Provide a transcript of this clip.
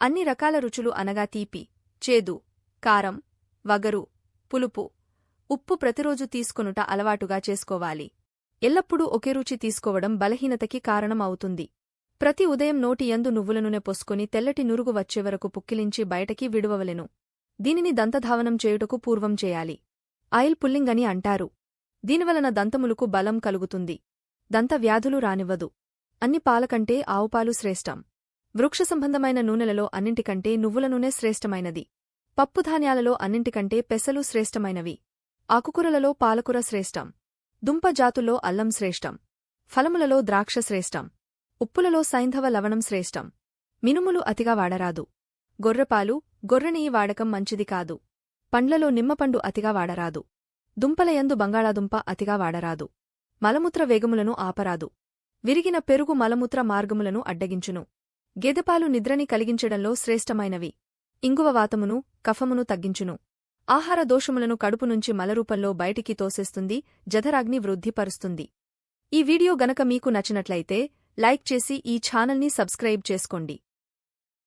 అన్ని రకాల రుచులు అనగా తీపి చేదు కారం వగరు పులుపు. ఉప్పు ప్రతిరోజు తీసుకొనుట అలవాటుగా చేసుకోవాలి. ఎల్లప్పుడూ ఒకే రుచి తీసుకోవడం బలహీనతకి కారణం అవుతుంది ప్రతి ఉదయం నోటి యందు నువ్వుల నూనె పోసుకుని తెల్లటి నురుగు వచ్చేవరకు పుక్కిలించి బయటకి విడువవలెను. దీనిని దంతధావనం చేయుటకు పూర్వం చేయాలి. ఆయిల్ పుల్లింగ్ అని అంటారు. దీనివలన దంతములకు బలం కలుగుతుంది. దంత వ్యాధులు రానివ్వదు. అన్ని పాలకంటే ఆవుపాలు శ్రేష్టం. వృక్ష సంబంధమైన నూనెలలో అన్నింటికంటే నువ్వుల నూనె శ్రేష్టమైనది. పప్పుధాన్యాలలో అన్నింటికంటే పెసలు శ్రేష్టమైనవి. ఆకుకూరలలో పాలకూర శ్రేష్టం. దుంప జాతుల్లో అల్లం శ్రేష్టం. ఫలములలో ద్రాక్ష శ్రేష్టం. ఉప్పులలో సైంధవ లవణం శ్రేష్టం. మినుములు అతిగా వాడరాదు. గొర్రెపాలు గొర్రెనెయ్యి వాడకం మంచిది కాదు. పండ్లలో నిమ్మపండు అతిగా వాడరాదు. దుంపలయందు బంగాళాదుంప అతిగా వాడరాదు. మలమూత్ర వేగములను ఆపరాదు. విరిగిన పెరుగు మలమూత్ర మార్గములను అడ్డగించును. గేదెపాలు నిద్రని కలిగించడంలో శ్రేష్టమైనవి. ఇంగువ వాతమును కఫమును తగ్గించును. ఆహార దోషములను కడుపు నుంచి మలరూపంలో బయటికి తోసేస్తుంది జఠరాగ్ని వృద్ధిపరుస్తుంది. ఈ వీడియో గనక మీకు నచ్చినట్లయితే లైక్ చేసి ఈ ఛానల్ని సబ్స్క్రైబ్ చేసుకోండి.